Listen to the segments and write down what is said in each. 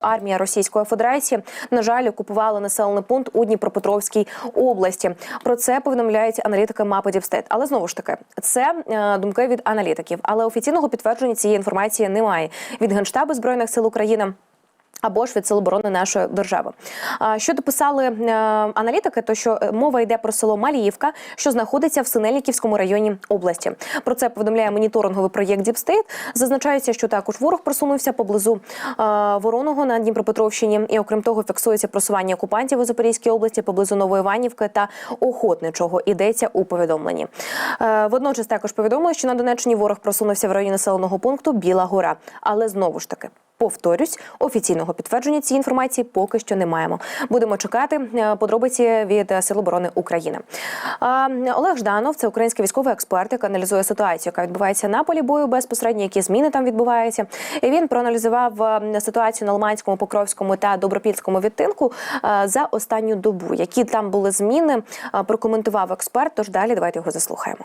Армія Російської Федерації на жаль окупувала населений пункт у Дніпропетровській області. Про це повідомляють аналітики мапи Діпстейт. Але знову ж таки, це е, думки від аналітиків. Але офіційного підтвердження цієї інформації немає від генштабу збройних сил України. Або ж від сил оборони нашої держави. Що дописали е, аналітики, то що е, мова йде про село Маліївка, що знаходиться в Синельниківському районі області. Про це повідомляє моніторинговий проєкт Діпстейт. Зазначається, що також ворог просунувся поблизу Вороного на Дніпропетровщині, і окрім того, фіксується просування окупантів у Запорізькій області поблизу Новоіванівки та Охотничого. Йдеться у повідомленні. Е, Водночас також повідомили, що на Донеччині ворог просунувся в районі населеного пункту Біла Гора, але знову ж таки. Повторюсь, офіційного підтвердження цієї інформації поки що не маємо. Будемо чекати е, подробиці від е, Сил оборони України. Олег Жданов, це український військовий експерт, який аналізує ситуацію, яка відбувається на полі бою безпосередньо, які зміни там відбуваються. І він проаналізував е, ситуацію на Лиманському, Покровському та Добропільському відтинку за останню добу. Які там були зміни, прокоментував експерт. Тож далі давайте його заслухаємо.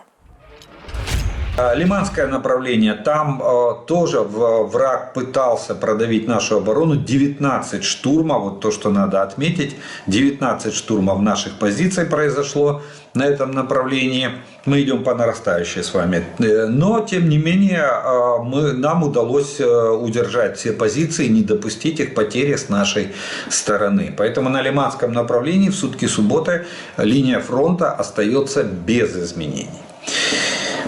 А, Лиманское направление, там э, тоже враг пытался продавить нашу оборону. 19 штурмов, вот то, что надо отметить, 19 штурмов наших позиций произошло на этом направлении. Мы идем по нарастающей с вами. Э, Но, тем не менее, э, мы, нам удалось э, удержать все позиции, не допустить их потери с нашей стороны. Поэтому на Лиманском направлении в сутки субботы линия фронта остается без изменений.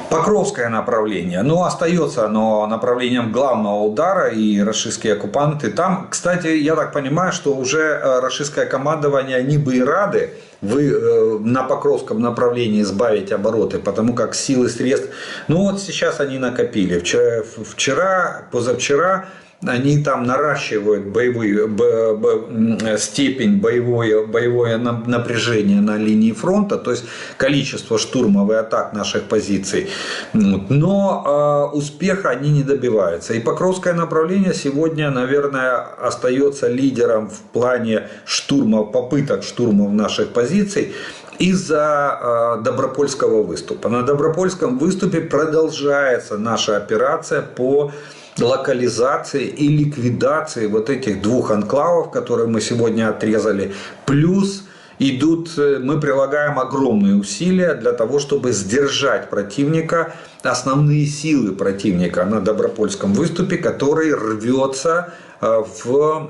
Покровское направление, ну, остается оно направлением главного удара и российские оккупанты. Там, кстати, я так понимаю, что уже э, российское командование, они бы и рады вы э, на Покровском направлении сбавить обороты, потому как силы средств, ну вот сейчас они накопили. Вчера, вчера позавчера они там наращивают боевую, б- б- м, степень боевое, боевое на- напряжение на линии фронта, то есть количество штурмов и атак наших позиций. Но э, успеха они не добиваются. И Покровское направление сегодня, наверное, остается лидером в плане штурмов, попыток штурмов наших позиций из-за э, Добропольского выступа. На Добропольском выступе продолжается наша операция по локализации и ликвидации вот этих двух анклавов, которые мы сегодня отрезали, плюс идут, э, мы прилагаем огромные усилия для того, чтобы сдержать противника, основные силы противника на Добропольском выступе, который рвется э, в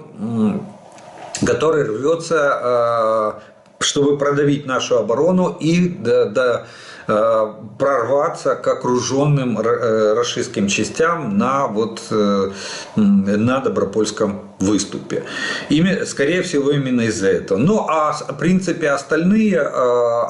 который рвется, э, чтобы продавить нашу оборону и до- до, э, прорваться к окруженным р- э, частям на, вот, э, на Добропольском выступе. Ими, скорее всего, именно из-за этого. Ну, а в принципе остальные,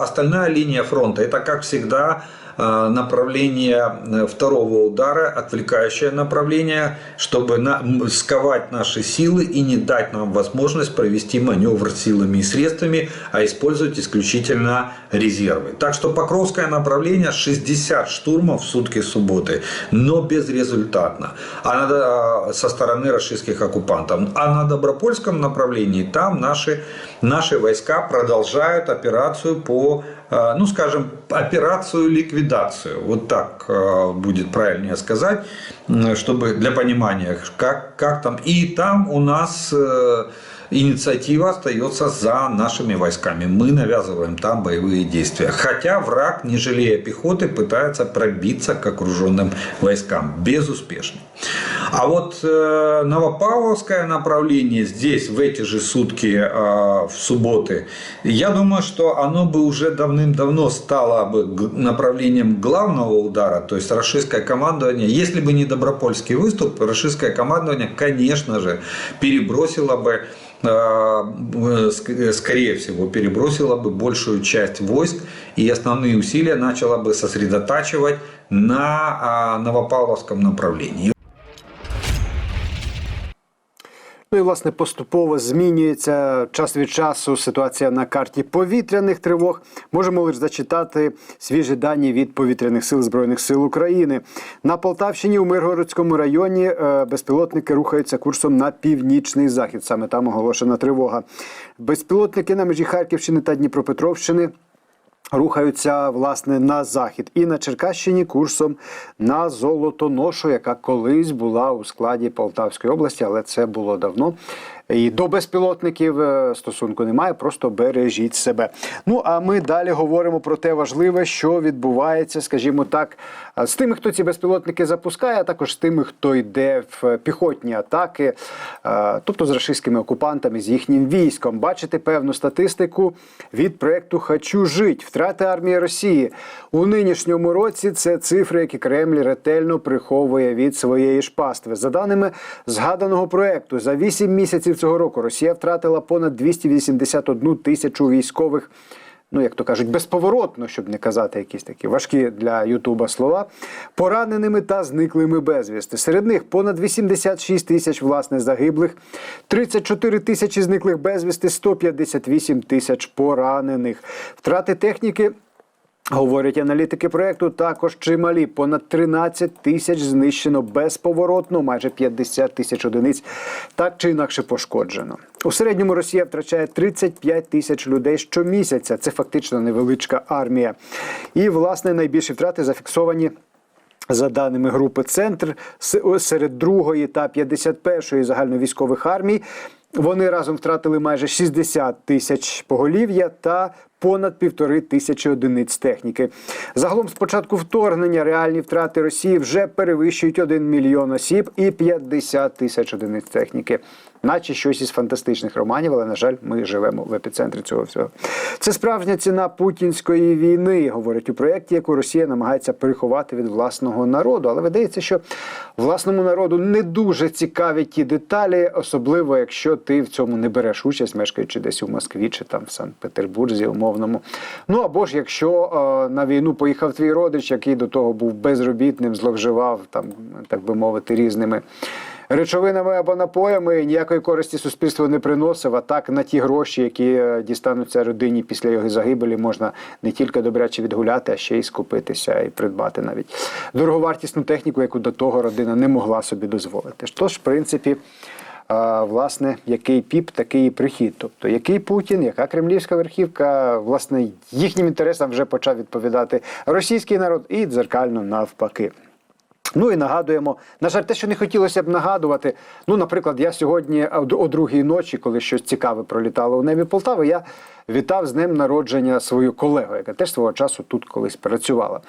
остальная линия фронта, это, как всегда, направление второго удара, отвлекающее направление, чтобы на- сковать наши силы и не дать нам возможность провести маневр силами и средствами, а использовать исключительно резервы. Так что Покровское направление 60 штурмов в сутки субботы, но безрезультатно а на, э, со стороны российских оккупантов. А на Добропольском направлении там наши, наши войска продолжают операцию по э, ну, скажем, операцию ликвидацию. Вот так э, будет правильнее сказать, чтобы для понимания, как, как там. И там у нас инициатива остается за нашими войсками. Мы навязываем там боевые действия. Хотя враг, не жалея пехоты, пытается пробиться к окруженным войскам. Безуспешно. А вот э, Новопавловское направление здесь, в эти же сутки, э, в субботы, я думаю, что оно бы уже давным-давно стало бы направлением главного удара, то есть российское командование, если бы не Добропольский выступ, российское командование, конечно же, перебросило бы скорее всего, перебросила бы большую часть войск и основные усилия начала бы сосредотачивать на а, Новопавловском направлении. Ну і власне поступово змінюється час від часу ситуація на карті повітряних тривог. Можемо лише зачитати свіжі дані від повітряних сил збройних сил України. На Полтавщині у Миргородському районі е, безпілотники рухаються курсом на північний захід. Саме там оголошена тривога. Безпілотники на межі Харківщини та Дніпропетровщини. Рухаються власне на захід і на Черкащині курсом на Золотоношу, яка колись була у складі Полтавської області, але це було давно. І до безпілотників е, стосунку немає, просто бережіть себе. Ну а ми далі говоримо про те важливе, що відбувається, скажімо так, е, з тими, хто ці безпілотники запускає, а також з тими, хто йде в піхотні атаки, е, тобто з рашистськими окупантами, з їхнім військом. Бачите певну статистику від проекту Хочу жить. Втрати армії Росії у нинішньому році. Це цифри, які Кремль ретельно приховує від своєї ж пастви. За даними згаданого проекту, за 8 місяців цього року Росія втратила понад 281 тисячу військових. Ну, як то кажуть, безповоротно, щоб не казати якісь такі важкі для Ютуба слова, пораненими та зниклими безвісти. Серед них понад 86 тисяч власне загиблих, 34 тисячі зниклих безвісти, 158 тисяч поранених. Втрати техніки Говорять аналітики проекту також чималі. Понад 13 тисяч знищено безповоротно, майже 50 тисяч одиниць так чи інакше пошкоджено. У середньому Росія втрачає 35 тисяч людей щомісяця. Це фактично невеличка армія. І власне найбільші втрати зафіксовані. За даними групи Центр серед другої та 51-ї загальновійськових армій, вони разом втратили майже 60 тисяч поголів'я та понад півтори тисячі одиниць техніки. Загалом з початку вторгнення реальні втрати Росії вже перевищують 1 мільйон осіб і 50 тисяч одиниць техніки. Наче щось із фантастичних романів, але на жаль, ми живемо в епіцентрі цього всього. Це справжня ціна путінської війни, говорять у проєкті, яку Росія намагається приховати від власного народу. Але видається, що власному народу не дуже цікаві ті деталі, особливо якщо ти в цьому не береш участь, мешкаючи десь у Москві чи там в Санкт-Петербурзі, умовному. Ну або ж якщо е, на війну поїхав твій родич, який до того був безробітним, зловживав там, так би мовити, різними речовинами або напоями ніякої користі суспільству не приносив. А так на ті гроші, які е, дістануться родині після його загибелі, можна не тільки добряче відгуляти, а ще й скупитися і придбати навіть дороговартісну техніку, яку до того родина не могла собі дозволити. Тож, в принципі. Власне, який піп, такий і прихід. Тобто, який Путін, яка кремлівська верхівка, власне, їхнім інтересам вже почав відповідати російський народ і дзеркально навпаки. Ну і нагадуємо, на жаль, те, що не хотілося б нагадувати. Ну, наприклад, я сьогодні о другій ночі, коли щось цікаве пролітало у небі Полтави, я вітав з днем народження свою колегу, яка теж свого часу тут колись працювала.